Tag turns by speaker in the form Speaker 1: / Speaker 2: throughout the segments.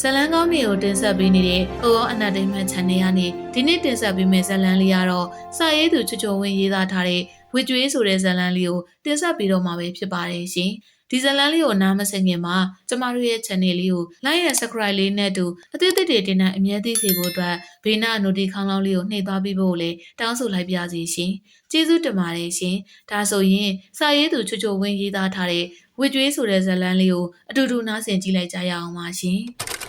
Speaker 1: ဇလန်းကောင်းတွေကိုတင်ဆက်ပေးနေတဲ့ OO Entertainment Channel ကနေဒီနေ့တင်ဆက်ပေးမယ့်ဇလန်းလေးကတော့စာရေးသူချွတ်ချွတ်ဝင်းရေးသားထားတဲ့ဝစ်ကျွေးဆိုတဲ့ဇလန်းလေးကိုတင်ဆက်ပေးတော့မှာပဲဖြစ်ပါတယ်ရှင်။ဒီဇလန်းလေးကိုနားမဆင်ခင်မှာကျမတို့ရဲ့ channel လေးကို like and subscribe လေးနဲ့အတူအသစ်အသစ်တွေတင်တဲ့အမြဲတမ်းသိစေဖို့အတွက်ဘေးနား notification ခေါင်းလောင်းလေးကိုနှိပ်သွားပေးဖို့လည်းတောင်းဆိုလိုက်ပါစီရှင်။ကျေးဇူးတင်ပါတယ်ရှင်။ဒါဆိုရင်စာရေးသူချွတ်ချွတ်ဝင်းရေးသားထားတဲ့ဝစ်ကျွေးဆိုတဲ့ဇလန်းလေးကိုအတူတူနားဆင်ကြည့်လိုက်ကြရအောင်ပါရှင်။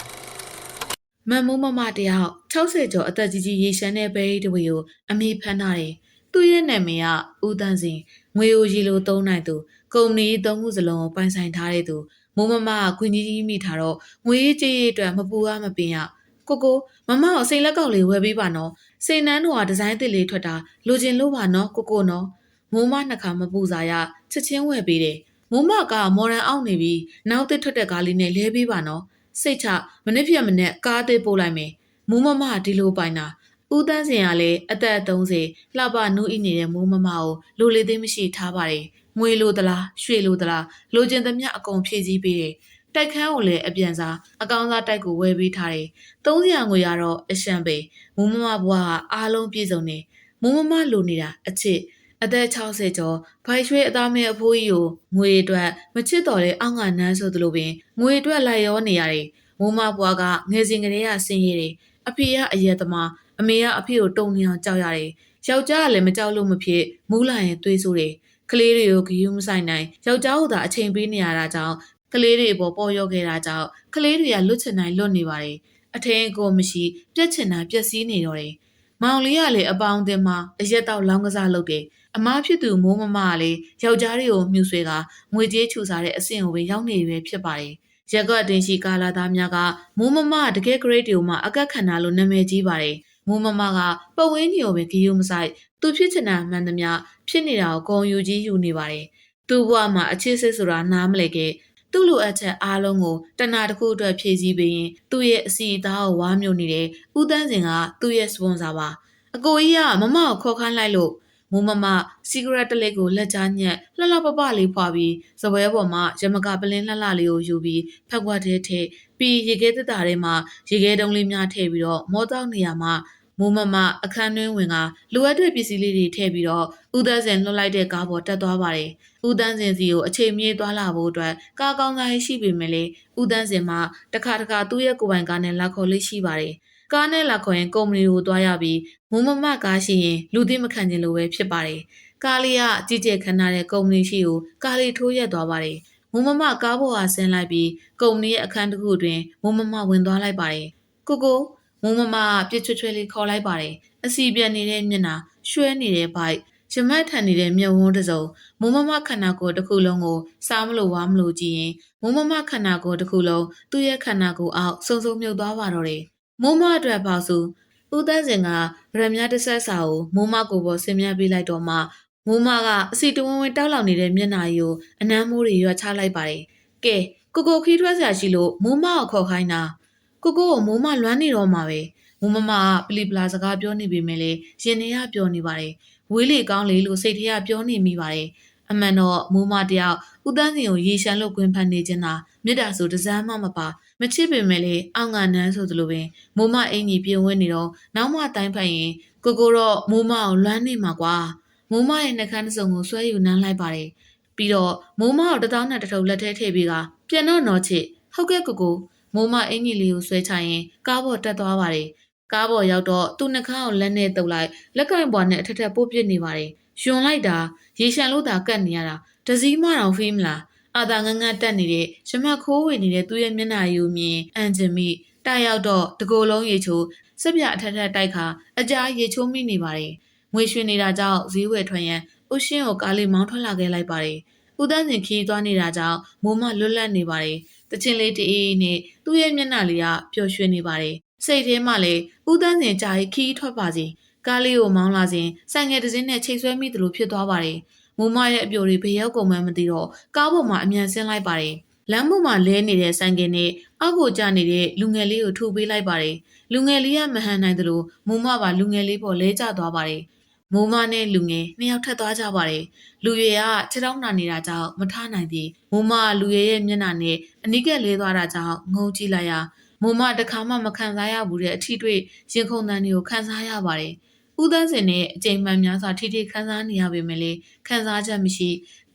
Speaker 1: မန်မိုးမမတယောက်60ကျော်အသက်ကြီးကြီးရေရှမ်းတဲ့ဘဲရီတဝေကိုအမိဖမ်းထားတယ်။သူ့ရဲ့နာမည်ကဦးတန်းစင်ငွေအိုရီလိုသုံးနိုင်သူကုမ္ပဏီသုံးခုစလုံးကိုပိုင်ဆိုင်ထားတဲ့သူမိုးမမကခွင်းကြီးကြီးမိထားတော့ငွေကြေးအတွက်မပူရမပင်ရကိုကိုမမကိုစိတ်လက်ကောက်လေးဝယ်ပေးပါနော်စိတ်နှမ်းတော်ကဒီဇိုင်းတစ်လေးထွက်တာလိုချင်လို့ပါနော်ကိုကိုနော်မိုးမနှစ်ခါမပူစားရချက်ချင်းဝယ်ပေးတယ်မိုးမကမော်ရန်အောက်နေပြီနောက်တစ်ထွက်တဲ့ကားလေးနဲ့လဲပေးပါနော် စိတ်ချမနစ်ပြက်မနဲ့ကားသေးပို့လိုက်မယ်မိုးမမဒီလိုပိုင်တာဦးတန်းစင်ကလည်းအသက်30လှပနူးအိနေတဲ့မိုးမမကိုလိုလေသေးမရှိထားပါတယ်ငွေလိုသလားရွှေလိုသလားလိုချင်သမျှအကုန်ဖြည့်ဆည်းပေးတယ်တိုက်ခန်းကိုလည်းအပြန်စားအကောင်းစားတိုက်ကိုဝယ်ပေးထားတယ်300ငွေကတော့အရှံပေမိုးမမဘွားကအားလုံးပြည့်စုံနေမိုးမမလိုနေတာအချစ် အသက်60ကျော်ဘိုင်ရွှေအသားမဲအဖိုးကြီးကိုငွေအတွက်မချစ်တော်တဲ့အောက်ကနန်းဆိုသလိုပင်ငွေအတွက်လိုက်ရောနေရတယ်မိုးမဘွားကငယ်စဉ်ကလေးကဆင်းရဲတယ်အဖေကအရက်သမားအမေကအဖေကိုတုံနေအောင်ကြောက်ရတယ်ယောက်ျားကလည်းမကြောက်လို့မဖြစ်မူးလာရင်သွေးဆိုးတယ်ကလေးတွေကိုဂယုမဆိုင်နိုင်ယောက်ျားတို့သာအချိန်ပေးနေရတာကြောင့်ကလေးတွေပေါ်ပေါ်ရောက်ခဲ့တာကြောင့်ကလေးတွေကလွတ်ချင်တိုင်းလွတ်နေပါတယ်အထင်းကိုမရှိပြက်ချင်တိုင်းပြက်စီးနေတော့တယ်မောင်လေးကလည်းအပေါင်းအသင်းမှာအရက်တော့လောင်းကစားလုပ်တယ် အမားဖြစ်သူမိုးမမကလည်းယောက်ျားတွေကိုမြှူဆွဲကငွေကြေးချူစားတဲ့အဆင့်ကိုပဲရောက်နေရွယ်ဖြစ်ပါတယ်ရက်ကွက်တင်ရှိကာလာသားများကမိုးမမတကယ် grade တွေကိုမှအကက်ခံတာလို့နာမည်ကြီးပါတယ်မိုးမမကပဝင်းကြီးကိုပဲဂီယူမဆိုင်သူဖြစ်ချင်တာမှန်သမျှဖြစ်နေတာကိုဂုံယူကြီးယူနေပါတယ်သူ့ဘဝမှာအချစ်စစ်ဆိုတာနားမလဲခဲ့သူ့လိုအပ်ချက်အားလုံးကိုတဏှာတစ်ခုအတွက်ဖြည့်ဆည်းပေးရင်သူ့ရဲ့အစီအသားကိုဝါမျိုးနေတဲ့ဦးတန်းစင်ကသူ့ရဲ့စပွန်ဆာပါအကိုကြီးကမမကိုခေါ်ခိုင်းလိုက်လို့ မိုးမမစီဂရက်တလေးကိုလက်ချညက်လှလှပပလေးဖွာပြီးစပွဲပေါ်မှာရမကပလင်းလှလှလေးကိုယူပြီးဖက်ကွက်ထဲထည့်ပြီးရေခဲတက်တာထဲမှာရေခဲတုံးလေးများထည့်ပြီးတော့မောတောက်နေရမှာမိုးမမအခန်းတွင်းဝင်ကလိုအပ်တဲ့ပစ္စည်းလေးတွေထည့်ပြီးတော့ဦးသက်စင်လွှတ်လိုက်တဲ့ကားပေါ်တက်သွားပါတယ်။ဦးတန်းစင်စီကိုအချိန်မြေးသွားလာဖို့အတွက်ကားကောင်းစားရှိပေမဲ့လေဦးတန်းစင်မှာတခါတခါသူ့ရဲ့ကိုယ်ပိုင်ကားနဲ့လာခေါ်လေးရှိပါတယ်။ ကားနဲ့လာခေါ်ရင်ကုမ္ပဏီကိုသွားရပြီးမိုးမမကားရှိရင်လူသိမခံခြင်းလိုပဲဖြစ်ပါတယ်။ကားလေးကကြီးကျယ်ခမ်းနားတဲ့ကုမ္ပဏီရှိကိုကားလေးထိုးရက်သွားပါတယ်။မိုးမမကားပေါ်ကဆင်းလိုက်ပြီးကုမ္ပဏီရဲ့အခန်းတစ်ခုတွင်မိုးမမဝင်သွားလိုက်ပါတယ်။ကိုကိုမိုးမမပြစ်ချွတ်ချွဲလေးခေါ်လိုက်ပါတယ်။အစီပြန်နေတဲ့မျက်နှာရွှဲနေတဲ့ဘိုက်ရမတ်ထန်နေတဲ့မျက်ဝန်းတစ်စုံမိုးမမခန္ဓာကိုယ်တစ်ခုလုံးကိုစားမလို့ဝါမလို့ကြည့်ရင်မိုးမမခန္ဓာကိုယ်တစ်ခုလုံးသူ့ရဲ့ခန္ဓာကိုယ်အောက်စုံစုံမြုပ်သွားပါတော့တယ်။ မိုးမအတွက်ပေါ့စုဦးသန်းစင်ကဗရမ ्या တစ်ဆက်စာကိုမိုးမကိုပေါ်ဆင်မြပေးလိုက်တော့မှမိုးမကအစီတဝင်းဝင်းတောက်လောင်နေတဲ့မျက်နှာကြီးကိုအနှမ်းမိုးတွေရွက်ချလိုက်ပါတယ်။ကဲကိုကိုခီးထွက်ဆရာရှိလို့မိုးမကိုခေါ်ခိုင်းတာကိုကိုကိုမိုးမလွမ်းနေတော့မှာပဲမိုးမမကပလီပလာစကားပြောနေပေမဲ့လည်းရင်ထဲကပြောနေပါတယ်ဝေးလေကောင်းလေလို့စိတ်ထဲကပြောနေမိပါတယ်အမှန်တော့မိုးမတယောက်ဦးတန်းစင်ကိုရေရှမ်းလို့ကွင်းဖန်နေခြင်းသာမြစ်တာဆိုတစားမှမပါ မချစ်ပေမဲ့လေအောင်ငါနန်းဆိုသလိုပင်မိုးမအင်ကြီးပြေဝင်းနေတော့နောက်မှတိုင်းဖက်ရင်ကိုကိုတော့မိုးမကိုလွမ်းနေမှာကွာမိုးမရဲ့နှကန်းတစ်စုံကိုဆွဲယူနမ်းလိုက်ပါတယ်ပြီးတော့မိုးမကိုတသောင်းနဲ့တထုပ်လက်ထဲထည့်ပြီးကပြန်တော့နော်ချစ်ဟုတ်ကဲ့ကိုကိုမိုးမအင်ကြီးလေးကိုဆွဲချရင်ကားပေါ်တက်သွားပါတယ်ကားပေါ်ရောက်တော့သူ့နှခမ်းကိုလက်နဲ့တုပ်လိုက်လက်ကင်ဘွားနဲ့အထက်ထက်ပို့ပစ်နေပါတယ်။ယွန်လိုက်တာရေရှမ်းလို့သာကတ်နေရတာတစည်းမတော်ဖေးမလား။ အာသာငန်းငန်းတက်နေတဲ့ရမတ်ခိုးဝင်နေတဲ့သူ့ရဲ့မျက်နှာယူမြင်အန်ဂျင်မီတာရောက်တော့တကိုယ်လုံးရေချိုးစက်ပြအထက်ထက်တိုက်ခါအကြာရေချိုးမိနေပါတယ်။ငွေရွှင်နေတာကြောင့်ဈေးဝယ်ထွက်ရန်ဥရှင်းကိုကားလေးမောင်းထွက်လာခဲ့လိုက်ပါတယ်။ဦးတန်းစင်ခီးသွားနေတာကြောင့်မိုးမလွတ်လပ်နေပါတယ်။တချင်းလေးတအေးနဲ့သူ့ရဲ့မျက်နှာလေးကပျော်ရွှင်နေပါတယ်။စိတ်ထဲမှာလည်းဦးတန်းစင်ကြာခီးထွက်ပါစီကားလေးကိုမောင်းလာစဉ်ဆိုင်ငယ်တစ်စင်းနဲ့ချိတ်ဆွဲမိသလိုဖြစ်သွားပါတယ်။ မိုးမရဲ့အပြိုတွေဘယ်ရောက်ကုန်မှန်းမသိတော့ကားပေါ်မှာအမြန်ဆင်းလိုက်ပါတယ်။လမ်းပေါ်မှာလဲနေတဲ့ဆိုင်ကယ်နဲ့အောက်ကိုကျနေတဲ့လူငယ်လေးကိုထိုးပေးလိုက်ပါတယ်။လူငယ်လေးကမဟန်နိုင်သလိုမိုးမပါလူငယ်လေးပေါ်လဲကျသွားပါတယ်။မိုးမနဲ့လူငယ်နှစ်ယောက်ထပ်သွားကြပါတယ်။လူရွယ်ကခြေထောက်နာနေတာကြောင့်မထနိုင်သေး။မိုးမကလူရွယ်ရဲ့မျက်နှာနဲ့အနီးကပ်လဲသွားတာကြောင့်ငုံကြည့်လိုက်ရမမိုးမတစ်ခါမှမခံစားရဘူးတဲ့အထီးတွေ့ရင်ခုန်တန်တွေကိုခံစားရပါတယ်။ ဦးသန်းစင်နဲ့အကြိမ်မှန်များစွာထိထိခံစားနေရပေမဲ့လည်းခံစားချက်မရှိ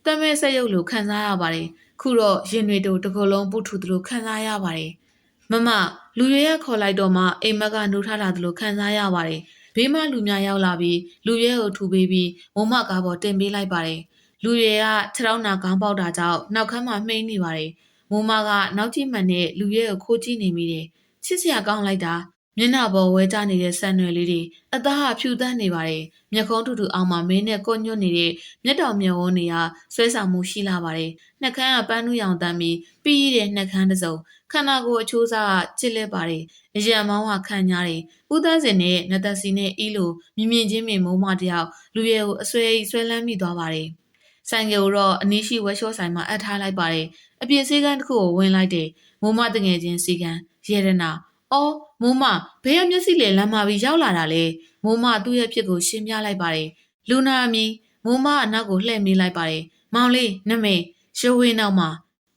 Speaker 1: တမဲဆက်ရုပ်လိုခံစားရပါတယ်။ခုတော့ရင်တွေတို့တစ်ခုလုံးပုထုသလိုခံစားရပါတယ်။မမလူရဲရခေါ်လိုက်တော့မှအိမ်မက်ကနှုတ်ထားတာသလိုခံစားရပါတယ်။ဘေးမှလူများရောက်လာပြီးလူရဲကိုထူပေးပြီးမိုးမကားပေါ်တင်ပေးလိုက်ပါတယ်။လူရဲကခြေထောက်နာကောင်းပေါက်တာကြောင့်နောက်ခမ်းမှမှိန်းနေပါတယ်။မိုးမကနောက်ကြည့်မှန်နဲ့လူရဲကိုခိုးကြည့်နေမိတယ်။ချစ်စရာကောင်းလိုက်တာ မျက်နှာပေါ်ဝဲကျနေတဲ့ဆန်ရွယ်လေးတွေအသားဟာဖြူသန်းနေပါတယ်။မျက်ခုံးထူထူအောင်မှမင်းနဲ့ကိုညွတ်နေတဲ့မျက်တောင်မျက်ဝန်းတွေကဆွဲဆောင်မှုရှိလာပါတယ်။နှက်ခမ်းကပန်းနူးရောင်တမ်းပြီးပြီးရတဲ့နှက်ခမ်းတစ်စုံခန္ဓာကိုယ်အချိုးစားကချစ်လက်ပါတယ်။အရံမောင်းကခံညားတယ်။ဦးသားစင်နဲ့နတ်သက်စီနဲ့အီလိုမြင်မြင်ချင်းမြင်မုံမတယောက်လူရဲကိုအဆွဲဆွဲလန်းမိသွားပါတယ်။ဆိုင်ကယ်ကိုတော့အနီးရှိဝက်ရှော့ဆိုင်မှာအပ်ထားလိုက်ပါတယ်။အပြင်စည်းကမ်းတစ်ခုကိုဝင်လိုက်တယ်။မိုးမတငယ်ချင်းစည်းကမ်းရေရနာ။ အော်မိုးမဘယ်ရမျက်စိလဲလမ်းမပြီးရောက်လာတာလဲ။မိုးမသူ့ရဲ့ဖြစ်ကိုရှင်းပြလိုက်ပါတယ်။လူနာအမီမိုးမအနောက်ကိုလှည့်မေးလိုက်ပါတယ်။မောင်လေးနမေရိုးဝင်းနောက်မှာ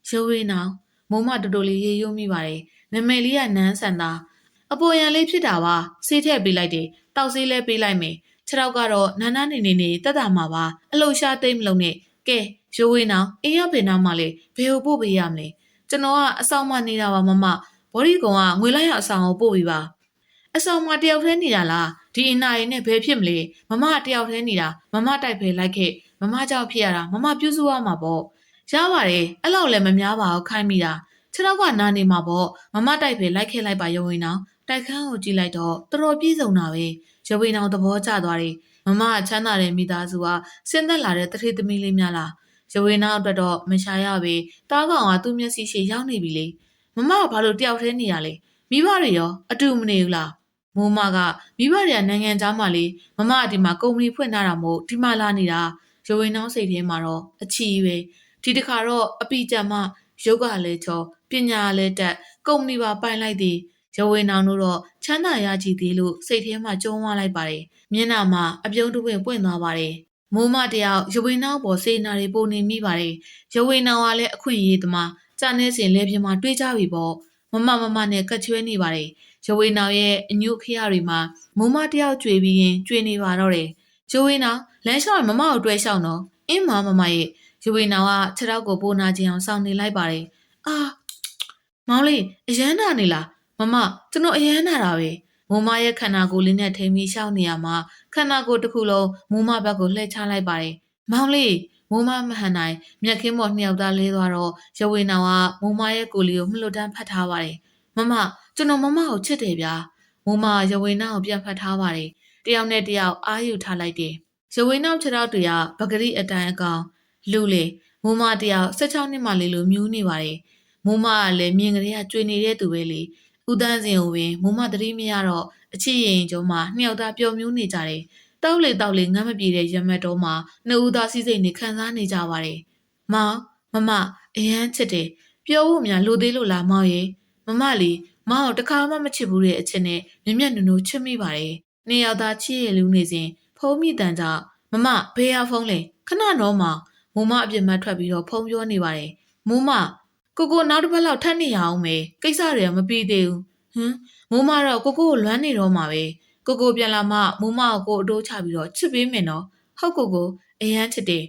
Speaker 1: ရိုးဝင်းနောက်မိုးမတော်တော်လေးရေယိုးမိပါတယ်။နမေလေးကနန်းဆန်သားအပေါ်ရန်လေးဖြစ်တာပါဆေးထည့်ပေးလိုက်တယ်။တောက်ဆေးလဲပေးလိုက်မယ်။ခြေထောက်ကတော့နာနာနေနေနေတက်တာမှာပါအလှရှားသိမ့်မလုံးနဲ့ကဲရိုးဝင်းနောက်အေးရပင်နောက်မှာလေဘယ်ကိုပို့ပေးရမလဲကျွန်တော်ကအဆောင်မနေတာပါမမ ဘော်ဒီကောင်ကငွေလိုက်ရအဆောင်ကိုပို့ပေးပါအဆောင်မတယောက်တည်းနေတာလားဒီအနာရီနဲ့ဘယ်ဖြစ်မလဲမမတယောက်တည်းနေတာမမတိုက်ဖယ်လိုက်ခဲ့မမကြောက်ဖြစ်ရတာမမပြုစုရမှာပေါ့ရပါတယ်အဲ့လောက်လည်းမများပါဘူးခိုင်းမိတာခြေထောက်ကနာနေမှာပေါ့မမတိုက်ဖယ်လိုက်ခဲ့လိုက်ပါရုံဝင်အောင်တိုက်ခန်းကိုကြည့်လိုက်တော့တော်တော်ပြည့်စုံတာပဲရုံဝင်အောင်သဘောကျသွားတယ်မမကချမ်းသာတဲ့မိသားစုကဆင်းသက်လာတဲ့တထေသမီးလေးများလားရဝေနာအတွက်တော့မရှာရပဲတားကောင်ကသူ့မျက်စိရှိရောက်နေပြီလေ မမကဘာလို့တယောက်တည်းနေရလဲမိဘတွေရောအတူမနေဘူးလားမိုးမကမိဘတွေကနိုင်ငံသားမှလေမမကဒီမှာကုမ္ပဏီဖွင့်ထားတာမို့ဒီမှာလာနေတာရဝေနောင်းစိတ်ထဲမှာတော့အချီပဲဒီတစ်ခါတော့အပိကြမရုပ်ကလည်းချောပညာလည်းတက်ကုမ္ပဏီပါပိုင်လိုက်သည်ရဝေနောင်တို့တော့ချမ်းသာရကြည်သေးလို့စိတ်ထဲမှာကြုံးဝါလိုက်ပါတယ်မျက်နှာမှာအပြုံးတစ်ပွင့်ပွင့်သွားပါတယ်မိုးမတယောက်ရဝေနောင်ပေါ်စေနာတွေပုံနေမိပါတယ်ရဝေနောင်ကလည်းအခွင့်အရေးသမား ကြာနေစဉ်လဲပြမှာတွေးကြပြီပေါ့မမမမနဲ့ကတ်ချွဲနေပါတယ်ရဝေနောင်ရဲ့အညုခရတွေမှာမိုးမတယောက်ကြွေပြီးရင်ကြွေနေပါတော့တယ်ရဝေနောင်လမ်းလျှောက်ရင်မမကိုတွဲလျှောက်နော်အင်းမမမရဲ့ရဝေနောင်ကခြေထောက်ကိုပိုးနာခြင်းအောင်စောင့်နေလိုက်ပါတယ်အာမောင်လေးအရန်နာနေလားမမကျွန်တော်အရန်နာတာပဲမိုးမရဲ့ခန္ဓာကိုယ်လေးနဲ့ထိန်ပြီးရှောက်နေရမှာခန္ဓာကိုယ်တစ်ခုလုံးမိုးမဘက်ကိုလှည့်ချလိုက်ပါတယ်မောင်လေး မိုးမမဟန်နိုင်မြက်ခင်းပေါ်နှစ်ယောက်သားလဲသွားတော့ရဝေနောင်ကမိုးမရဲ့ကိုယ်လေးကိုမှလွတ်တမ်းဖတ်ထားပါတယ်မမကျွန်တော်မမကိုချစ်တယ်ဗျာမိုးမရဝေနောင်ကိုပြန်ဖတ်ထားပါတယ်တယောက်နဲ့တယောက်အာယူထားလိုက်တယ်ရဝေနောင်ခြေထောက်တွေကပဂရိအတိုင်းအကောင်လူလေမိုးမတယောက်16နှစ်မှလေးလိုမြူးနေပါတယ်မိုးမကလည်းမြင်ကလေးကကျွေနေတဲ့သူပဲလေဦးတန်းစင်ကိုပင်မိုးမသတိမရတော့အချစ်ရင်ကျုံးမှာနှစ်ယောက်သားပျော်မြူးနေကြတယ် တောက်လေတောက်လေငမ်းမပြေတဲ့ရမတ်တော်မှာနှစ်ဦးသားစီးစိမ်နေခံစားနေကြပါတယ်။မောင်မမအရန်ချစ်တယ်ပြောဖို့များလိုသေးလို့လားမောင်ရေမမလီမောင်ကိုတခါမှမချစ်ဘူးတဲ့အချစ်နဲ့မြမျက်နုံနုံချစ်မိပါတယ်။နှစ်ယောက်သားချစ်ရလူနေစဉ်ဖုံးမိတန်ကြောင့်မမဘေးရဖုံးလေခဏတော့မောင်မမအပြစ်မှတ်ထွက်ပြီးတော့ဖုံးပြောနေပါတယ်။မမကိုကိုနောက်တစ်ပတ်လောက်ထပ်နေရအောင်မေကိစ္စတွေကမပြီးသေးဘူး။ဟမ်မိုးမတော့ကိုကိုကိုလွမ်းနေတော့မှာပဲ ကိုကိုပြန်လာမှမိုးမကိုကိုအတိုးချပြီးတော့ချစ်ပေးမယ်နော်ဟုတ်ကိုကိုအရန်ချစ်တယ်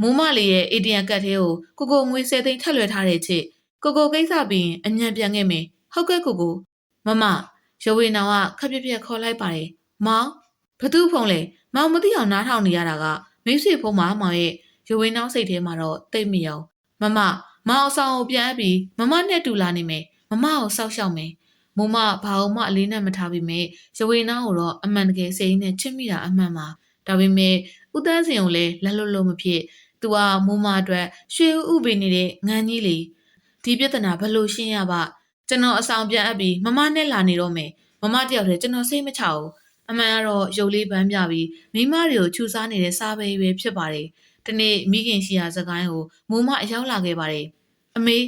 Speaker 1: မိုးမလေးရဲ့ ATM ကတ်ထဲကိုကိုကိုငွေ10သိန်းထပ်လွှဲထားတဲ့ချစ်ကိုကိုကိစ္စပြီးရင်အညံပြန်ခဲ့မယ်ဟုတ်ကဲ့ကိုကိုမမရဝေနောင်ကခက်ပြက်ပြက်ခေါ်လိုက်ပါတယ်မောင်ဘသူဖုံးလဲမောင်မသိအောင်နားထောင်နေရတာကမိတ်ဆွေဖုံးမှာမောင်ရဲ့ရဝေနောင်စိတ်ထဲမှာတော့တိတ်မရောမမမောင်အဆောင်ကိုပြန်ပြီးမမနဲ့တူလာနေမယ်မမကိုစောက်ရှောက်မယ် မမဘာအောင်မှအလေးနဲ့မထားပေမဲ့ရဝေနာကိုတော့အမှန်တကယ်စိတ်နဲ့ချစ်မိတာအမှန်ပါဒါပေမဲ့ဦးတန်းစင်ကိုလည်းလက်လွတ်လို့မဖြစ်သူကမမအတွက်ရွှေဥဥပေးနေတဲ့ငန်းကြီးလေဒီပြဿနာဘယ်လိုရှင်းရပါကျွန်တော်အဆောင်ပြန်အပ်ပြီးမမနဲ့လာနေတော့မယ်မမတယောက်တည်းကျွန်တော်စိတ်မချဘူးအမှန်ကတော့ရုပ်လေးပန်းပြပြီးမိမတွေကိုချူစားနေတဲ့စားပဲပဲဖြစ်ပါတယ်ဒီနေ့မိခင်ရှိရာစကိုင်းကိုမိုးမအရောက်လာခဲ့ပါတယ်အမေ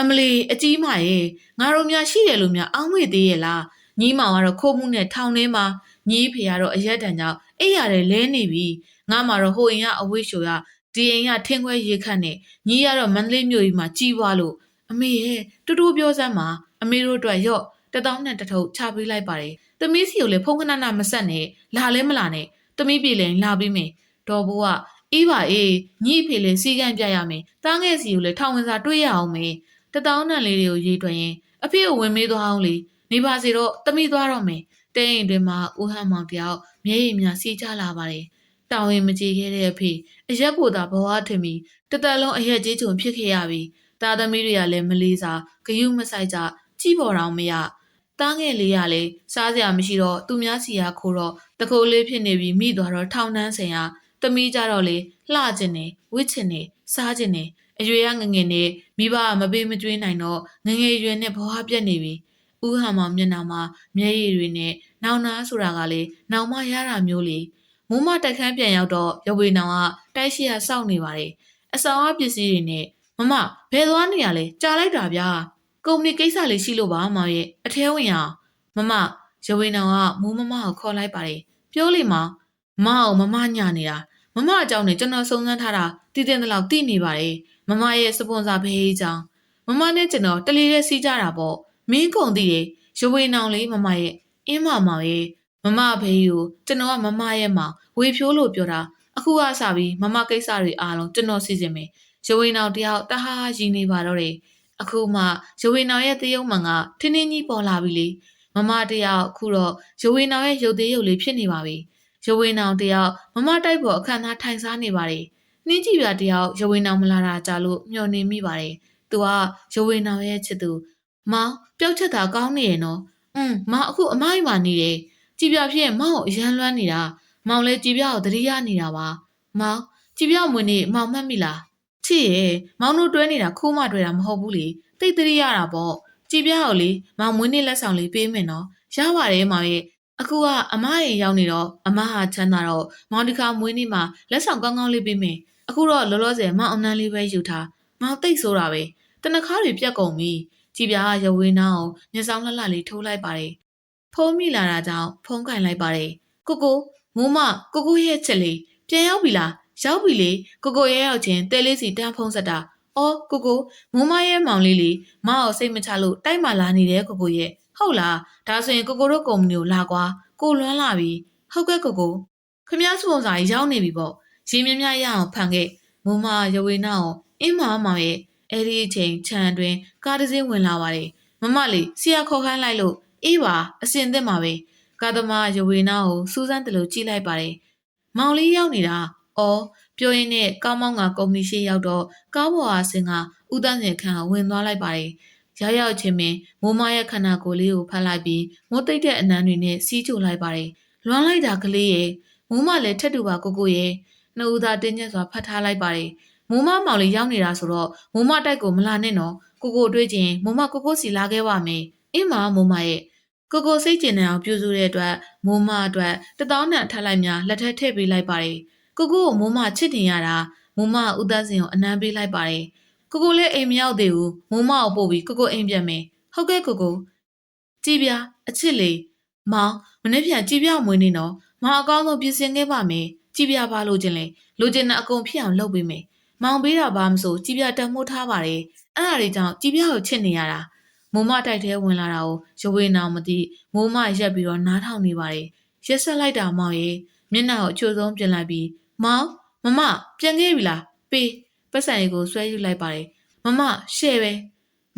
Speaker 1: အမလီအကြီးမရဲ့ငါတို့များရှိတယ်လို့များအောင်းမေ့သေးရဲ့လားညီမောင်ကတော့ခိုးမှုနဲ့ထောင်ထဲမှာညီဖေကတော့အရက်တန်ကြောင့်အိပ်ရတယ်လဲနေပြီငါမှတော့ဟိုအိမ်ကအဝိရှိုရဒီအိမ်ကထင်းခွဲရေခတ်နဲ့ညီကတော့မန္တလေးမြို့ကြီးမှာကြီးပွားလို့အမေရဲ့တူတူပြောစမ်းပါအမေတို့အတွက်ရော့တသောင်းနဲ့တစ်ထုပ်ချပေးလိုက်ပါတယ်။သမီးစီကိုလည်းဖုန်းခဏနာမဆက်နဲ့လာလဲမလာနဲ့သမီးပြေလည်းလာပြီးမယ်။ဒေါ်ဘိုးကအေးပါအေးညီအဖေလည်းစီကံပြရမယ်။တားငယ်စီကိုလည်းထောင်ဝင်စာတွေ့ရအောင်မယ်။ တသောင်းနံလေးတွေကိုရေးတွင်ရင်အဖေကိုဝင်မေးသွားအောင်လေနေပါစေတော့သမီးသွားတော့မယ်။တဲရင်တွင်မှာဦးဟန်မောင်တယောက်မျက်ရည်များစီးကြလာပါတယ်။တောင်ရင်မကြည့်ခဲ့တဲ့အဖေအရက်ကိုသာဘဝထင်ပြီးတသက်လုံးအရက်ကြီးချုံဖြစ်ခဲ့ရပြီ။သားသမီးတွေကလည်းမလေးစားဂယုမဆိုင်ကြကြည့်ပေါ်တော့မရ။တားငယ်လေးကလည်းစားစရာမရှိတော့သူများစီရခိုးတော့တကိုးလေးဖြစ်နေပြီးမိသွားတော့ထောင်နှန်းဆိုင်ရသမီးကြတော့လေလှကျင်နေဝစ်ချင်နေစားချင်နေ အရွယ်ရငငယ်နဲ့မိဘကမပေးမကျွေးနိုင်တော့ငငယ်ရွယ်နဲ့ဘဝပြတ်နေပြီ။ဦးဟန်မောင်မျက်နှာမှာမျက်ရည်တွေနဲ့နောင်နာဆိုတာကလေနောင်မရတာမျိုးလေမိုးမတက်ခန်းပြန်ရောက်တော့ရဝေနောင်ကတိုက်ရှိရစောင့်နေပါတယ်။အဆောင်အပစ္စည်းတွေနဲ့မမဘယ်သွားနေရလဲကြာလိုက်တာဗျာ။ကုမ္ပဏီကိစ္စလေးရှိလို့ပါမောင်ရဲ့အထဲဝင်ရအောင်မမရဝေနောင်ကမိုးမမကိုခေါ်လိုက်ပါတယ်။ပြောလေမောင်မအောင်မမညနေတာမမအကြောင်းနဲ့ကျွန်တော်စုံစမ်းထားတာတည်တင်တဲ့လောက်သိနေပါတယ်။ မမရဲ့စပွန်ဆာဘေးအကြောင်းမမနဲ့ကျွန်တော်တလီလေးစီးကြတာပေါ့မင်းကုန်တည်ရဲ့ရဝေနောင်လေးမမရဲ့အင်းမမောင်ရဲ့မမဖေးကိုကျွန်တော်ကမမရဲ့မောင်ဝေဖြိုးလို့ပြောတာအခုကစပြီးမမကိစ္စတွေအားလုံးကျွန်တော်စီစဉ်မယ်ရဝေနောင်တယောက်တဟားရင်းနေပါတော့တယ်အခုမှရဝေနောင်ရဲ့တရုံမှန်ကထင်းထင်းကြီးပေါ်လာပြီလေမမတယောက်အခုတော့ရဝေနောင်ရဲ့ရုပ်သေးရုပ်လေးဖြစ်နေပါပြီရဝေနောင်တယောက်မမတိုက်ပေါ်အခန်းသားထိုင်စားနေပါတယ် နှင်းကြည့်ပြတယောက်ရဝေနောင်မလာတာကြာလို့မျှော်နေမိပါတယ်သူကရဝေနောင်ရဲ့ချစ်သူမောင်ပျောက်ချက်တာကောင်းနေရဲ့နော်อืมမောင်အခုအမိုက်မှနေတယ်ကြည်ပြဖြစ်မောင်ကိုအရန်လွမ်းနေတာမောင်လည်းကြည်ပြကိုသတိရနေတာပါမောင်ကြည်ပြမွေးနေမောင်မှတ်မိလားချစ်ရဲ့မောင်တို့တွဲနေတာခိုးမှတွဲတာမဟုတ်ဘူးလေတိတ်သတိရတာပေါ့ကြည်ပြကိုလေမောင်မွေးနေလက်ဆောင်လေးပေးမယ်နော်ရပါတယ်မောင်ရဲ့အခုကအမရေရောက်နေတော့အမဟာချမ်းသာတော့မောင်ဒီခါမွေးနေမှာလက်ဆောင်ကောင်းကောင်းလေးပေးမယ် အခုတော့လောလောဆယ်မောင်အနမ်းလေးပဲယူထားမောင်တိတ်ဆိုးတာပဲတနခါးတွေပြက်ကုန်ပြီကြည်ပြကရဝေးနာအောင်မျက်စောင်းလှလှလေးထိုးလိုက်ပါတယ်ဖုံးမိလာတာကြောင့်ဖုံးကင်လိုက်ပါတယ်ကိုကိုမိုးမကိုကိုရဲ့ချက်လေးပြန်ရောက်ပြီလားရောက်ပြီလေကိုကိုရဲ့ရောက်ချင်းတဲလေးစီတန်းဖုံးဆက်တာအော်ကိုကိုမိုးမရဲ့မောင်လေးလေးမအောင်စိတ်မချလို့တိုက်မှလာနေတယ်ကိုကိုရဲ့ဟုတ်လားဒါဆိုရင်ကိုကိုတို့ကုမ္ပဏီကိုလာကွာကိုလွမ်းလာပြီဟုတ်ကဲ့ကိုကိုခမည်းစပုံစာကြီးရောက်နေပြီပေါ့ ရေမြမြရအောင်ဖန်ခဲ့မိုးမရဝေနာအောင်အင်းမမောင်ရဲ့အဲ့ဒီအချိန်ခြံအတွင်းကားတစ်စင်းဝင်လာပါတယ်မမလေးဆရာခေါ်ခိုင်းလိုက်လို့အေးပါအစင်သစ်မှာပဲကာသမားရဝေနာကိုစူးစမ်းတယ်လို့ကြည့်လိုက်ပါတယ်မောင်လေးရောက်နေတာအော်ပြောရင်းနဲ့ကောင်းမောင်းကကုမ္ပဏီရှိရောက်တော့ကားပေါ်အားဆင်းကဦးတန်းစင်ခန့်ကဝင်သွားလိုက်ပါတယ်ရောက်ရောက်ချင်းပင်မိုးမရဲ့ခန္ဓာကိုယ်လေးကိုဖတ်လိုက်ပြီးမိုးသိမ့်တဲ့အနံတွေနဲ့စီးချိုလိုက်ပါတယ်လွမ်းလိုက်တာကလေးရဲ့မိုးမလည်းထက်တူပါကိုကိုရဲ့ နှစ်ဦးသားတင်းကျပ်စွာဖတ်ထားလိုက်ပါတယ်မိုးမမောင်လေးရောက်နေတာဆိုတော့မိုးမတိုက်ကိုမလာနဲ့နော်ကိုကိုတွေးချင်းမိုးမကိုကိုစီလာခဲ့ပါမယ်အင်းမမိုးမရဲ့ကိုကိုစိတ်ကျင်နေအောင်ပြုစုတဲ့အတွက်မိုးမအတွက်တသောင်းနဲ့ထပ်လိုက်များလက်ထက်ထည့်ပေးလိုက်ပါတယ်ကိုကိုကိုမိုးမချစ်တင်ရတာမိုးမဦးသားစင်ကိုအနမ်းပေးလိုက်ပါတယ်ကိုကိုလည်းအိမ်မရောက်သေးဘူးမိုးမကိုပို့ပြီးကိုကိုအိမ်ပြန်မယ်ဟုတ်ကဲ့ကိုကိုကြည်ပြအချစ်လေးမောင်မနေ့ပြန်ကြည်ပြမွေးနေနော်မောင်အကောင်းဆုံးပြင်ဆင်ခဲ့ပါမယ် ကြည်ပြပါလို့ခြင်းလေလိုချင်တဲ့အကုန်ဖြစ်အောင်လုပ်ပေးမယ်မောင်ပေးတာဘာမဆိုကြည်ပြတန်မိုးထားပါတယ်အဲ့ဒါတွေကြောင့်ကြည်ပြကိုချစ်နေရတာမိုးမတိုက်ထဲဝင်လာတာကိုရဝေနာမသိမိုးမရက်ပြီးတော့နားထောင်နေပါတယ်ရက်ဆက်လိုက်တာမောင်ရဲ့မျက်နှာကိုအချို့ဆုံးပြင်လိုက်ပြီးမောင်မမပြန်ခဲ့ပြီလားပေးပတ်စံရီကိုဆွဲယူလိုက်ပါတယ်မမရှဲ့ပဲ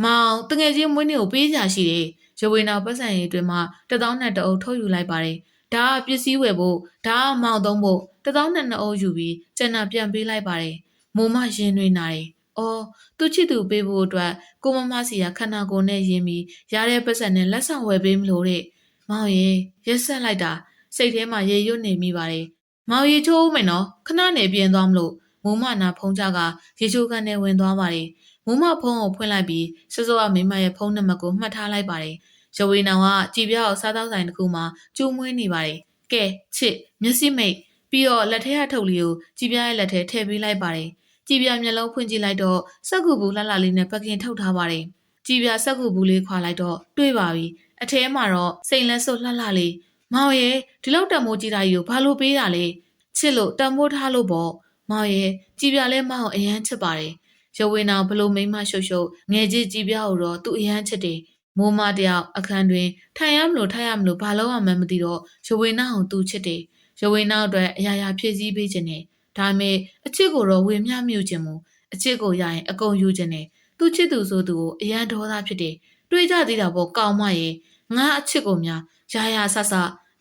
Speaker 1: မောင်တငယ်ချင်းမွေးနေ့ကိုပေးကြရှိတယ်ရဝေနာပတ်စံရီအတွင်းမှာတသောင်းနဲ့တအုပ်ထုတ်ယူလိုက်ပါတယ်ဒါကပစ္စည်းဝယ်ဖို့ဒါကမောင်သုံးဖို့ တသောင်းနဲ့နှစ်အုပ်ယူပြီးကျန်တာပြန်ပေးလိုက်ပါတယ်မိုးမရင်တွင်နာတယ်အော်သူချစ်သူပေးဖို့အတွက်ကိုမမစီကခန္ဓာကိုယ်နဲ့ယင်းပြီးရတဲ့ပတ်စံနဲ့လက်ဆောင်ဝယ်ပေးမလို့တဲ့မောင်ရင်ရက်ဆက်လိုက်တာစိတ်ထဲမှာရေရွတ်နေမိပါတယ်မောင်ရီချိုးဦးမယ်နော်ခဏနေပြင်သွားမလို့မိုးမနာဖုံးကြကရေချိုးကန်နဲ့ဝင်သွားပါတယ်မိုးမဖုံးကိုဖွင့်လိုက်ပြီးစစောကမိမရဲ့ဖုံးနံပါတ်ကိုမှတ်ထားလိုက်ပါတယ်ရဝေနောင်ကကြည်ပြားကိုစားသောက်ဆိုင်တစ်ခုမှာကျိုးမွေးနေပါတယ်ကဲချစ်မျက်စိမိတ် ပြီးတော့လက်ထဲကထုတ်လေးကိုကြည်ပြားရဲ့လက်ထဲထည့်ပေးလိုက်ပါတယ်ကြည်ပြမျက်လုံးဖွင့်ကြည့်လိုက်တော့စက်ကူဘူးလှလှလေးနဲ့ပကင်ထုတ်ထားပါတယ်။ကြည်ပြစက်ကူဘူးလေးခွာလိုက်တော့တွေ့ပါပြီ။အထဲမှာတော့စိန်လက်စွပ်လှလှလေးမောင်ရဲ့ဒီလောက်တံမိုးကြီးတာကြီးကိုဘာလို့ပေးတာလဲ။ချစ်လို့တံမိုးထားလို့ပေါ့။မောင်ရဲ့ကြည်ပြလဲမောင်အရန်ချစ်ပါတယ်။ရဝေနာဘလို့မိမရှုပ်ရှုပ်ငယ်ကြီးကြည်ပြကိုတော့သူ့အရန်ချစ်တယ်မိုးမတယောက်အခန်းတွင်ထိုင်ရမလို့ထိုင်ရမလို့ဘာလို့မှမသိတော့ရဝေနာကိုသူချစ်တယ် ရဝေနာအတွက်အရာရာဖြည့်ဆည်းပေးခြင်းနဲ့ဒါပေမဲ့အချစ်ကိုတော့ဝေမျှမြူခြင်းမူအချစ်ကိုရရင်အကုန်ယူခြင်းနဲ့သူချစ်သူဆိုသူကိုအရန်ဒေါသဖြစ်တယ်တွေးကြသေးတာပေါ့ကောင်းမရဲ့ငါအချစ်ကိုများရာရာဆဆ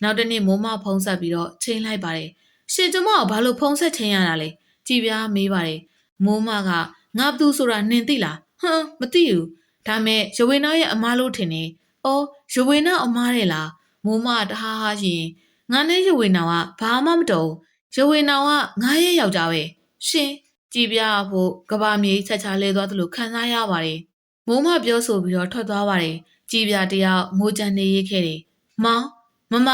Speaker 1: နောက်တနေ့မိုးမဖုံးဆက်ပြီးတော့ချိန်လိုက်ပါတယ်ရှင်ကျမကိုဘာလို့ဖုံးဆက်ချိန်ရတာလဲကြည်ပြားမေးပါတယ်မိုးမကငါဘသူဆိုတာနင်သိလားဟမ်မသိဘူးဒါမဲ့ရဝေနာရဲ့အမားလို့ထင်နေ။အော်ရဝေနာအမားတယ်လား။မိုးမတဟားဟားရင် ငါနဲ့ရဝေနာကဘာမှမတော်ဘူး။ရဝေနာကငါရဲ့ယောက်ျားပဲ။ရှင်ကြည်ပြဖို့ကဘာမြေချက်ချလဲသွားသလိုခံစားရပါတယ်။မိုးမပြောဆိုပြီးတော့ထွက်သွားပါတယ်။ကြည်ပြတယောက်ငိုကြံနေရခဲ့တယ်။မောင်မမ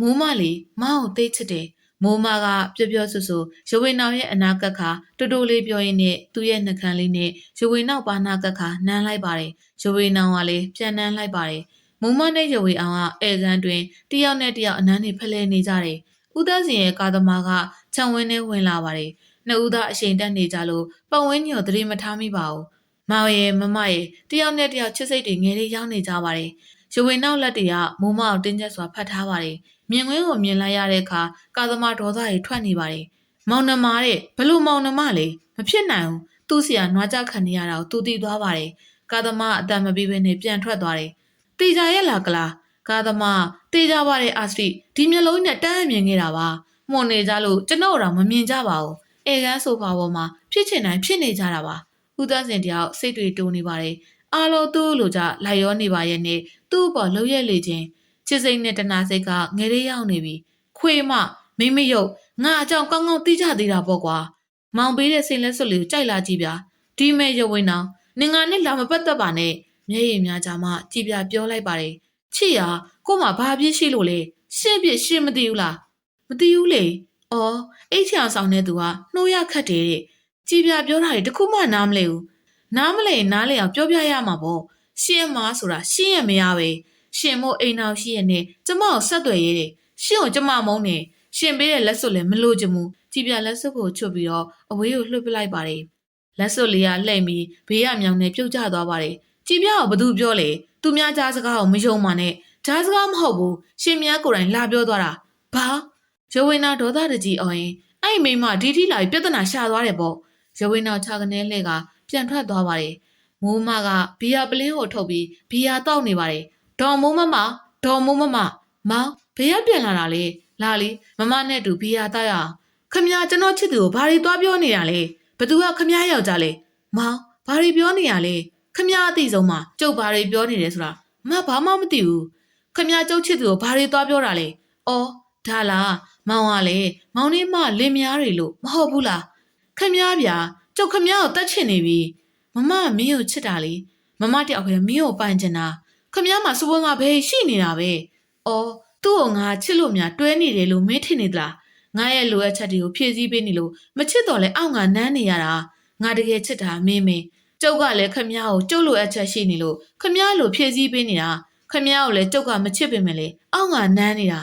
Speaker 1: မိုးမလေးမောင်ကိုသိချစ်တယ်။မိုးမကပျော်ပျော်ဆူဆူရဝေနောင်ရဲ့အနာကက်ခါတူတူလေးပြောရင်းနဲ့သူ့ရဲ့နှကန်းလေးနဲ့ရဝေနောက်ပါနာကက်ခါနမ်းလိုက်ပါတယ်။ရဝေနောင်ကလည်းပြန်နမ်းလိုက်ပါတယ်။ မုံမနဲ့ရဝေအောင်ကဧကန်တွင်တယောက်နဲ့တယောက်အနမ်းနေဖလဲနေကြတယ်။ဦးသားစင်ရဲ့ကာသမားကခြံဝင်းထဲဝင်လာပါတယ်။နှစ်ဦးသားအချိန်တက်နေကြလို့ပတ်ဝန်းကျင်ကိုသတိမထားမိပါဘူး။မောင်ရဲ့မမရဲ့တယောက်နဲ့တယောက်ချစ်စိတ်တွေငယ်လေးရောက်နေကြပါတယ်။ရဝေနောက်လက်တွေကမုံမအောင်တင်းကျပ်စွာဖတ်ထားပါတယ်။မြင်ကွင်းကိုမြင်လိုက်ရတဲ့အခါကာသမားဒေါသတွေထွက်နေပါတယ်။မောင်နှမတဲ့ဘလို့မောင်နှမလေမဖြစ်နိုင်ဘူး။သူ့စီကနွားကြခံနေရတာကိုသူသိသွားပါတယ်။ကာသမားအတန်မပြီးဘဲနဲ့ပြန်ထွက်သွားတယ်။ တေချာရဲ့လားကလားကာသမားတေချာပါတဲ့အာစတိဒီမျက်လုံးနဲ့တန်းမြင်ခဲ့တာပါ။မှုန်နေကြလို့ကျွန်တော်တော့မမြင်ကြပါဘူး။အေကန်းဆိုဖာပေါ်မှာဖြစ်ချင်တိုင်းဖြစ်နေကြတာပါ။ဦးသားစင်တယောက်စိတ်တွေတိုးနေပါတယ်။အားလုံးသူ့လိုကြလိုက်ရောနေပါရဲ့နဲ့သူ့ဘောလှုပ်ရက်လေခြင်းချစ်စိတ်နဲ့တနာစိတ်ကငယ်လေးရောက်နေပြီ။ခွေမမိမရုပ်ငါအကြောင်းကောင်းကောင်းသိကြသေးတာပေါ့ကွာ။မောင်ပေးတဲ့စိတ်လက်စွပ်လေးကိုကြိုက်လာကြည့်ဗျာ။ဒီမဲ့ရုပ်ဝင်အောင်နင်ငါနဲ့လာမပတ်သက်ပါနဲ့ မျက်ရည်များကြမှကြည်ပြပြောလိုက်ပါတယ်ချစ်ရကို့မှာဘာပြစ်ရှိလို့လဲရှင်းပြစ်ရှင်းမသိဘူးလားမသိဘူးလေအော်အိတ်ချောင်ဆောင်တဲ့သူကနှိုးရခတ်တယ်တဲ့ကြည်ပြပြောတာတွေတခုမှနားမလဲဘူးနားမလဲနားလဲအောင်ပြောပြရမှာပေါ့ရှင်းမဆိုတာရှင်းရမရပဲရှင်မို့အိမ်အောင်ရှိရနဲ့ကျမကိုဆက်သွယ်ရေးတယ်ရှင်ကိုကျမမုန်းနေရှင်ပေးတဲ့လက်စွပ်လည်းမလို့ချင်ဘူးကြည်ပြလက်စွပ်ကိုချွတ်ပြီးတော့အဝေးကိုလွှတ်ပလိုက်ပါတယ်လက်စွပ်လေးကလှိမ့်ပြီးဘေးရမြောင်နဲ့ပြုတ်ကျသွားပါတယ် ကြည်ပြကဘသူပြောလေသူများကြားစကားကိုမယုံပါနဲ့ကြားစကားမဟုတ်ဘူးရှင်များကိုယ်တိုင်လာပြောသွားတာဘာရဝိနာဒေါသတကြီးအောင်ရင်အဲ့မိမဒီထိလာပြီးပြဿနာရှာသွားတယ်ပေါ့ရဝိနာခြာကနေလှဲ့ကပြန်ထွက်သွားပါတယ်မိုးမကဘီယာပလင်းကိုထုတ်ပြီးဘီယာတောက်နေပါတယ်ဒေါ်မိုးမမဒေါ်မိုးမမမောင်ဘေးရပြန်လာတာလေလာလီမမနဲ့တူဘီယာတောက်ရအောင်ခမကျွန်တော်ချစ်သူကိုဘာတွေသွားပြောနေတာလဲဘသူကခမယောက်ျားလဲမောင်ဘာတွေပြောနေရလဲ ခမအသိဆုံးမှာကျုပ်ဘာတွေပြောနေတယ်ဆိုတာမဘာမှမသိဘူးခမကျုပ်ချစ်သူကိုဘာတွေသွားပြောတာလဲအော်ဒါလားမောင်ကလေမောင်လေးမလင်များတွေလို့မဟုတ်ဘူးလားခမဗျာကျုပ်ခမကိုတတ်ချင်နေပြီမမမင်းကိုချစ်တာလေမမတယောက်ပဲမင်းကိုပိုင်ချင်တာခမမှာစပွဲငါဘယ်ရှိနေတာပဲအော်သူ့ကိုငါချစ်လို့များတွဲနေတယ်လို့မင်းထင်နေသလားငါရဲ့လိုအပ်ချက်တွေကိုဖြည့်ဆည်းပေးနေလို့မချစ်တော့လဲအောက်ငါနမ်းနေရတာငါတကယ်ချစ်တာမင်းမင်း ကျုပ်ကလည်းခမည်းကိုကျုပ်လိုအပ်ချက်ရှိနေလို့ခမည်းလိုဖြည့်ဆည်းပေးနေတာခမည်းကိုလည်းကျုပ်ကမချစ်ပေမဲ့လေအောက်ကနမ်းနေတာ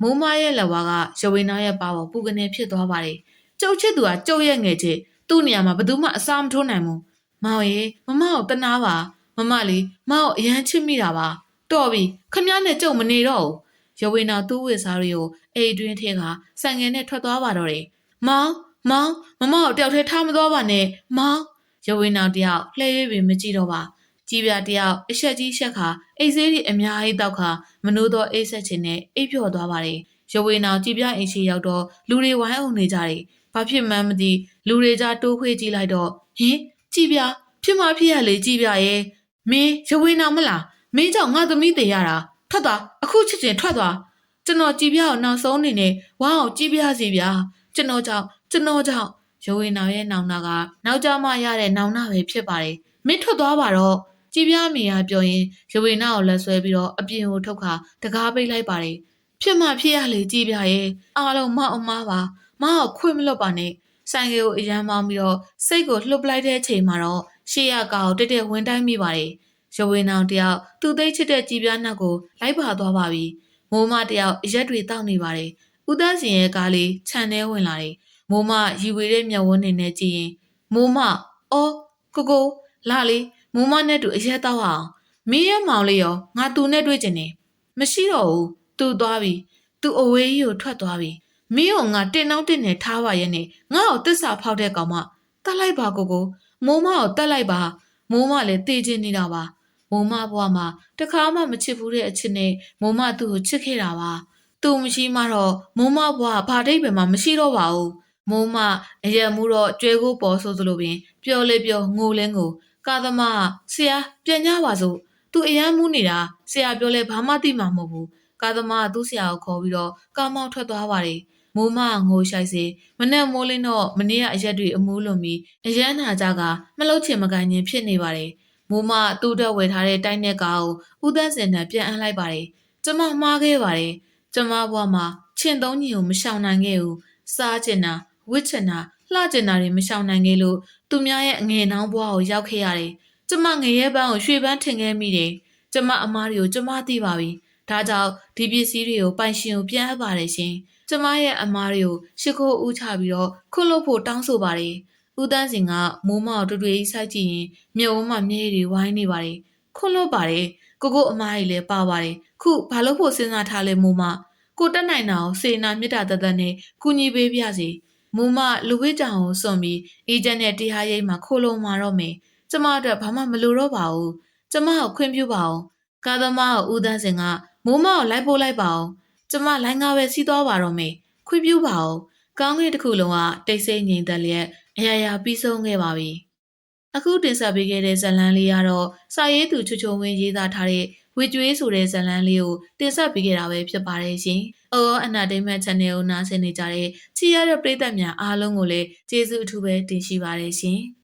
Speaker 1: မိုးမရဲ့လက်ဝါးကရဝိနာရဲ့ပါပေါ်ပူကနေဖြစ်သွားပါတယ်ကျုပ်ချစ်သူကကျုပ်ရဲ့ငယ်ချစ်သူ့နေရာမှာဘယ်သူမှအစာမထိုးနိုင်ဘူးမောင်ရေမမကိုတနာပါမမလေးမောင်ကိုအရန်ချစ်မိတာပါတော်ပြီခမည်းနဲ့ကျုပ်မနေတော့ဘူးရဝိနာသူ့ဝေစားတွေကိုအိတ်တွင်းထဲကဆံငယ်နဲ့ထွက်သွားပါတော့တယ်မောင်မောင်မမကိုတယောက်တည်းထားမသွားပါနဲ့မောင် ရဝိနာတယောက်လှည့်ရွေးပြီးမကြည့်တော့ပါ။ကြည်ပြတယောက်အဆက်ကြီးဆက်ခါအိတ်ဆေးတွေအများကြီးတောက်ခါမနိုးသောအိတ်ဆက်ချင်းနဲ့အိပ်ပျော်သွားပါတယ်။ရဝိနာကြည်ပြအိမ်ရှိရောက်တော့လူတွေဝိုင်းအောင်နေကြတယ်။ဘာဖြစ်မှန်းမသိလူတွေကြားတိုးခွေးကြည့်လိုက်တော့ဟင်ကြည်ပြဖြစ်မှဖြစ်ရလေကြည်ပြရဲ့မင်းရဝိနာမလားမင်းကြောင့်ငါသမီးတည်ရတာထွက်သွားအခုချစ်ချင်ထွက်သွားကျွန်တော်ကြည်ပြအောင်နောက်ဆုံးအနေနဲ့ဝမ်းအောင်ကြည်ပြစီဗျာကျွန်တော်ကြောင့်ကျွန်တော်ကြောင့် ရိုးဝင်နောင်ရဲ့နောင်နာကနောက်ကြမှရတဲ့နောင်နာပဲဖြစ်ပါတယ်မင်းထွက်သွားပါတော့ကြည်ပြမိယာပြောရင်ရိုးဝင်နာကိုလက်ဆွဲပြီးတော့အပြင်ကိုထုတ်ခါတကားပိတ်လိုက်ပါတယ်ဖြစ်မှဖြစ်ရလေကြည်ပြရဲ့အားလုံးမအောင်မပါမအောင်ခွင့်မလွတ်ပါနဲ့ဆိုင်ကယ်ကိုအရန်မောင်းပြီးတော့စိတ်ကိုလှုပ်ပလိုက်တဲ့အချိန်မှာတော့ရှေ့ရကောင်တက်တက်ဝင်တိုင်းမိပါတယ်ရဝင်းအောင်တယောက်သူသိချစ်တဲ့ကြည်ပြားနှက်ကိုလိုက်ပါသွားပါပြီ။မိုးမတယောက်အရက်တွေတောက်နေပါတယ်။ဦးသားစင်ရဲ့ကားလေးခြံထဲဝင်လာတယ်။ မိုးမရီဝေတဲ့မျက်ဝန်းနေနဲ့ကြည့်ရင်မိုးမအော်ကိုကိုလာလေမိုးမနဲ့တူအရက်တောက်အောင်မင်းရဲ့မောင်လေးရောငါသူနဲ့တွေ့ကျင်နေမရှိတော့ဘူးသူသွားပြီသူအဝေးကြီးကိုထွက်သွားပြီမင်းကိုငါတင်နောက်တင်နေထားပါရဲ့နဲ့ငါ့ကိုတစ္ဆာဖောက်တဲ့ကောင်မတတ်လိုက်ပါကိုကိုမိုးမကိုတတ်လိုက်ပါမိုးမလည်းတေးချင်းနေတာပါမိုးမဘွားမှာတခါမှမချစ်ဘူးတဲ့အချစ်နဲ့မိုးမသူ့ကိုချစ်ခဲ့တာပါသူမရှိမှတော့မိုးမဘွားဘာတိတ်ပဲမှမရှိတော့ပါဘူး မိုးမအရက်မှုတော့ကျွဲကိုပေါ်ဆိုသလိုပင်ပျော်လေပျော်ငိုလဲငိုကာသမားဆရာပြန်ကြပါစို့သူအရန်မူးနေတာဆရာပြောလဲဘာမှသိမှာမဟုတ်ဘူးကာသမားကသူ့ဆရာကိုခေါ်ပြီးတော့ကာမောက်ထွက်သွားပါတယ်မိုးမကငိုရှိုက်စေမနဲ့မိုးလင်းတော့မနေ့ကအရက်တွေအမူးလွန်ပြီးအရန်နာကြကမလုတ်ချင်မကန်ချင်းဖြစ်နေပါတယ်မိုးမသူ့အတွက်ဝယ်ထားတဲ့တိုင်းနဲ့ကားကိုဦးသန်းစင်နဲ့ပြန်အမ်းလိုက်ပါတယ်ကျမမှားခဲ့ပါတယ်ကျမဘွားမှာချင်သုံးညီကိုမရှောင်နိုင်ခဲ့ဘူးစားချင်တာ ဝစ်ချင်တာလှချင်တာတွေမရှောင်နိုင်ခဲ့လို့သူများရဲ့အငယ်နှောင်းဘွားကိုရောက်ခဲ့ရတယ်ကျမငရဲပန်းကိုရွှေပန်းထင်ခဲ့မိတယ်ကျမအမားတွေကိုကျမသိပါပြီ။ဒါကြောင့်ဒီပစ္စည်းတွေကိုပိုင်ရှင်ကိုပြန်အပ်ပါတယ်ရှင်။ကျမရဲ့အမားတွေကိုရှ िख ိုးဦးချပြီးတော့ခွတ်လို့ဖို့တောင်းဆိုပါတယ်။ဦးတန်းစင်ကမိုးမောက်တူတူကြီးစိုက်ကြည့်ရင်မြုံမမြဲတွေဝိုင်းနေပါတယ်။ခွတ်လို့ပါတယ်။ကိုကိုအမားကြီးလည်းပါပါတယ်။ခုဘာလို့ဖို့စဉ်းစားထားလဲမိုးမကိုတက်နိုင်တာကိုစေနာမြစ်တာတသက်နဲ့ကူညီပေးပြစီ။ မိုးမလူဝိတောင်ကိုစွန့်ပြီးအေဂျင့်နဲ့တရားရိပ်မှာခိုးလုံးမာတော့မယ်။ကျမအတွက်ဘာမှမလိုတော့ပါဘူး။ကျမကိုခွင့်ပြုပါအောင်ကာသမားကိုဦးသန်းစင်ကမိုးမကိုလိုက်ပို့လိုက်ပါအောင်ကျမလိုင်းကားပဲစီးသွားပါတော့မယ်ခွင့်ပြုပါအောင်ကောင်းကင်တစ်ခုလုံးကတိတ်ဆိတ်ငြိမ်သက်လျက်အရာရာပြီးဆုံးခဲ့ပါပြီအခုတင်ဆက်ပေးခဲ့တဲ့ဇတ်လန်းလေးကတော့စာရေးသူချွချုံဝင်းရေးသားထားတဲ့ဝေကျွေးဆိုတဲ့ဇတ်လန်းလေးကိုတင်ဆက်ပေးခဲ့တာပဲဖြစ်ပါတယ်ရှင်။ အော်အနာဒိမတ် channel ကိုနားဆင်နေကြတဲ့ချီရတဲ့ပရိသတ်များအားလုံးကိုလည်းကျေးဇူးအထူးပဲတင်ရှိပါတယ်ရှင်။